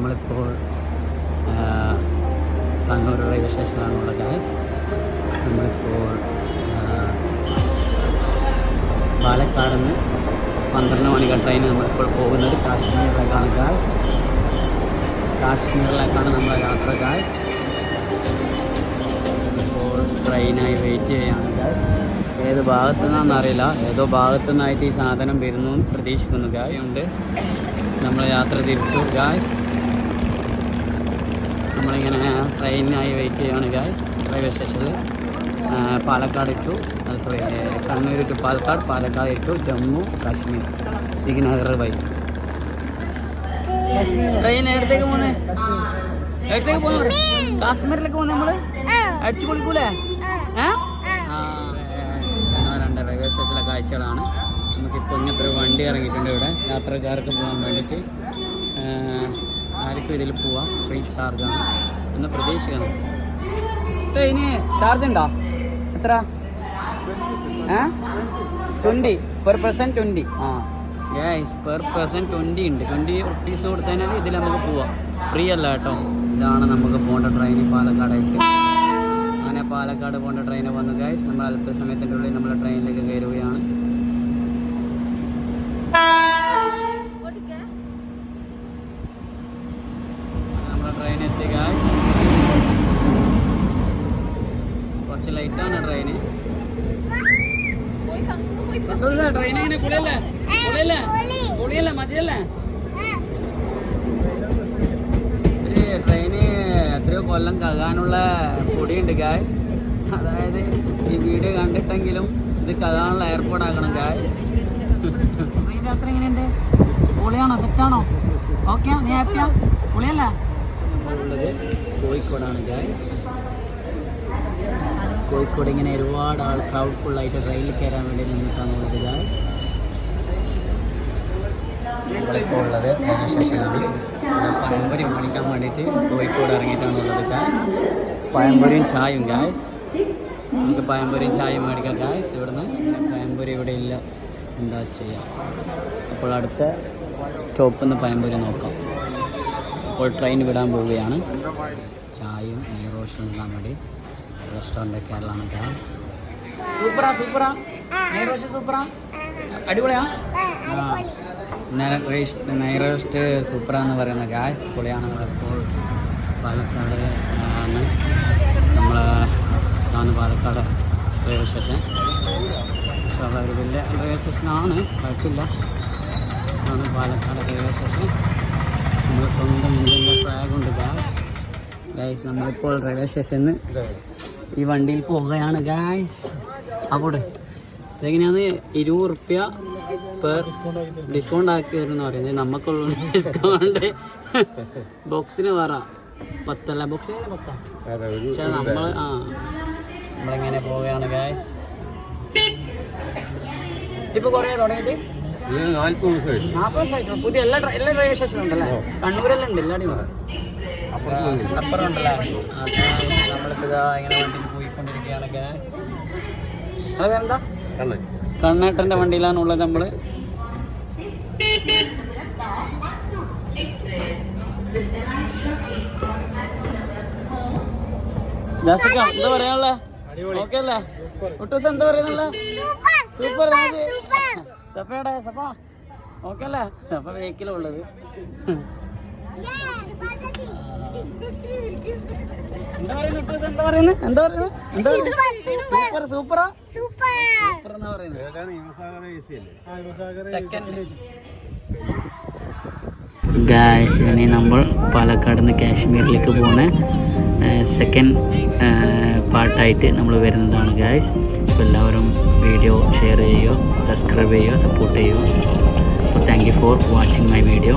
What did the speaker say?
നമ്മളിപ്പോൾ Kannur railway സ്റ്റേഷനിലാണുള്ള gas നമ്മളിപ്പോൾ പാലക്കാട് നിന്ന് പന്ത്രണ്ട് മണിക്ക് ട്രെയിൻ നമ്മളിപ്പോൾ പോകുന്നത് കാശ്മീരിലേക്കാണ് ഗായ്സ് കാശ്മീരിലേക്കാണ് നമ്മുടെ യാത്ര ഗായ്സ് ഇപ്പോൾ ട്രെയിനായി വെയിറ്റ് ചെയ്യാണ് ഗായ്സ് ഏത് ഭാഗത്തു നിന്നാണെന്ന് അറിയില്ല. ഏതോ ഭാഗത്തു നിന്നായിട്ട് ഈ സാധനം വരുന്നു പ്രതീക്ഷിക്കുന്നു ഗായ് ഉണ്ട്. നമ്മൾ യാത്ര തിരിച്ചു ഗായ്സ് നമ്മളിങ്ങനെ ട്രെയിനിനായി വെയിറ്റ് ചെയ്യുകയാണ് ഗായ്സ് റെയിൽവേ സ്റ്റേഷനിൽ Palakkad to sorry Kannur to Palakkad Palakkad to Jammu Kashmir. Srinagar why train എടുത്തേക്ക് പോകുന്നത് എടുത്തേക്ക് പോന്നു കാശ്മീരിലേക്ക് പോകുന്നത് നമ്മൾ? അടിച്ചു പൊളിക്കൂലേ? രണ്ട് റെയിൽവേ സ്റ്റേഷനിലെ കാഴ്ചകളാണ്. നമുക്കിപ്പോൾ ഇങ്ങനത്തെ ഒരു വണ്ടി ഇറങ്ങിയിട്ടുണ്ട് ഇവിടെ. യാത്രക്കാർക്ക് പോകാൻ വേണ്ടിയിട്ട്. ആർക്കും ഇതിൽ പോവാം. ഫ്രീ ചാർജാണ് എന്ന് പ്രതീക്ഷിക്കുന്നു. ഇനി ചാർജ് ഉണ്ടോ? എത്ര? ഏ? ട്വന്റി പെർ പേഴ്സൺ ട്വന്റി ആ. ഗ്യാസ് പെർ പേഴ്സൺ ട്വന്റി ഉണ്ട്. ട്വന്റി റുപ്പീസ് കൊടുത്തതിനാൽ ഇതിൽ നമുക്ക് പോവാം. ഫ്രീ അല്ല കേട്ടോ. ഇതാണ് നമുക്ക് പോകേണ്ട ട്രെയിൻ പാലക്കാടേക്ക്. അങ്ങനെ പാലക്കാട് പോകേണ്ട ട്രെയിൻ വന്നു. ഗൈസ് നമ്മൾ അല്പ സമയത്തിന്റെ ഉള്ളിൽ നമ്മൾ ട്രെയിനിലേക്ക് കയറുകയാണ്. എത്തി ഗൈസ് കുറച്ച് ലൈറ്റാണ് ട്രെയിന് ട്രെയിൻ എങ്ങനെ പുളിയല്ലേ പുളിയല്ലേ പുളിയല്ലേ മതിയല്ലേ? ഒരു ട്രെയിന് എത്രയോ കൊല്ലം കകാനുള്ള പൊടിയുണ്ട് ഗായ്സ് അതായത് ഈ വീഡിയോ കണ്ടിട്ടെങ്കിലും ഇത് കകാനുള്ള എയർപോർട്ട് ആക്കണം ഗായ് ട്രെയിൻ യാത്ര എങ്ങനെയുണ്ട്? പൊളിയാണോ? സെറ്റാണോ ഓക്കെ നീ ഹാപ്പിയാ പൊളിയല്ലേ? നമ്മളുള്ളത് കോഴിക്കോടാണ് ഗായ്സ് കോഴിക്കോട് ഇങ്ങനെ ഒരുപാട് ആൾ ക്രൗഡ് ആയിട്ട് ട്രെയിനിൽ കയറാൻ വേണ്ടി നിന്നിട്ടാണ് ഉള്ളത് ഗായ്സ് നമ്മളിപ്പോൾ ഉള്ളത് ഇവിടെ പഴംപൊരി മേടിക്കാൻ വേണ്ടിയിട്ട് കോഴിക്കോട് ഇറങ്ങിയിട്ടാണ് ഉള്ളത് ഗായ്സ് പഴംപൊരിയും ചായയും ഗായ്സ് നമുക്ക് പഴംപൊരിയും ചായയും മേടിക്കാം ഗായ്സ് ഇവിടുന്ന് പഴംപൊരി ഇവിടെ ഇല്ല. എന്താ ചെയ്യാം? അപ്പോൾ അടുത്ത സ്റ്റോപ്പിൽ നിന്ന് പഴംപൊരി നോക്കാം. അപ്പോൾ ട്രെയിൻ വിടാൻ പോവുകയാണ്. ചായയും നെയ്റോഷനും ഇടാൻ വേണ്ടി റെസ്റ്റോറന്റ് കേരളമാണ് സൂപ്പറ സൂപ്പറാ സൂപ്പറാ. നെയ്റോസ്റ്റ് സൂപ്പറാ. അടിപൊളിയാ? നെയ്റോസ്റ്റ് സൂപ്പറാന്ന് പറയുന്ന ഗ്യാസ് പൊളിയാണ്. നമ്മളിപ്പോൾ പാലക്കാട് ആണ് നമ്മൾ ഇതാണ് പാലക്കാട് റെയിൽവേ സ്റ്റേഷൻ വളരെ വലിയ റെയിൽവേ സ്റ്റേഷനാണ് കുഴപ്പമില്ല. ഇതാണ് പാലക്കാട് റെയിൽവേ സ്റ്റേഷൻ നമ്മൾ സ്വന്തം ഇന്ത്യന്റെ ഫ്ലാഗുണ്ട് ഗായ്സ് ഗായ്സ് നമ്മളിപ്പോൾ റെയിൽവേ സ്റ്റേഷനിൽ ഈ വണ്ടിയിൽ പോവുകയാണ് ഗായ്സ് അവിടെ. ഇതെങ്ങനെയാണ് ഇരുപത് റുപ്യ പെർ ഡിസ്കൗണ്ട് ആക്കി വരുമെന്ന് പറയുന്നത്. നമുക്കുള്ള ഡിസ്കൗണ്ട് ബോക്സിന് വേറെ. പത്തല്ല ബോക്സ് പത്താ. പക്ഷെ നമ്മൾ ആ നമ്മളിങ്ങനെ പോവുകയാണ് ഗായ്സ് ഇതിപ്പോൾ കുറേ തുടങ്ങിയിട്ട്? നാല്പത് ദിവസമായി നാൽപ്പത് ദിവസമായിട്ടുള്ളൂ. പുതിയ എല്ലാ എല്ലാ റെയിൽവേ സ്റ്റേഷനും ഉണ്ടല്ലേ? കണ്ണൂരെല്ലാം ഉണ്ട് എല്ലാടിയും ഉണ്ട്. അപ്പുറം ഉണ്ടല്ലേ നമ്മളിപ്പോൾ ഇതാ ഇങ്ങനെ വണ്ടിയിൽ പോയിക്കൊണ്ടിരിക്കുകയാണ് ഗായ്സ് അതെന്താ കണ്ണൻ കണ്ണേട്ടന്റെ വണ്ടിയിലാണ് ഉള്ളത് നമ്മൾ എന്താ പറയാനുള്ള? ഓക്കെ അല്ലേ? ഒട്ടൂസ് എന്താ പറയുന്നല്ലേ സൂപ്പർ. സപ്പയുടെ സപ്പ ഓക്കെ അല്ലേ സപ്പ വെഹിക്കിലും ഉള്ളത് എന്താ പറയുന്നത് ഒട്ടൂസ് എന്താ പറയുന്നത് എന്താ പറയുന്നത് എന്താ സൂപ്പർ സൂപ്പറാ സൂപ്പർ എന്നാ പറയുന്നത് ഏതാണ് Yuvasagara A C second guys ഇനി നമ്മൾ പാലക്കാട് നിന്ന് കാശ്മീരിലേക്ക് പോകുന്ന സെക്കൻഡ് പാർട്ടായിട്ട് നമ്മൾ വരുന്നതാണ് ഗായ്സ് അപ്പോൾ എല്ലാവരും വീഡിയോ ഷെയർ ചെയ്യുകയോ സബ്സ്ക്രൈബ് ചെയ്യുകയോ സപ്പോർട്ട് ചെയ്യുകയോ. അപ്പോൾ thank you for watching my video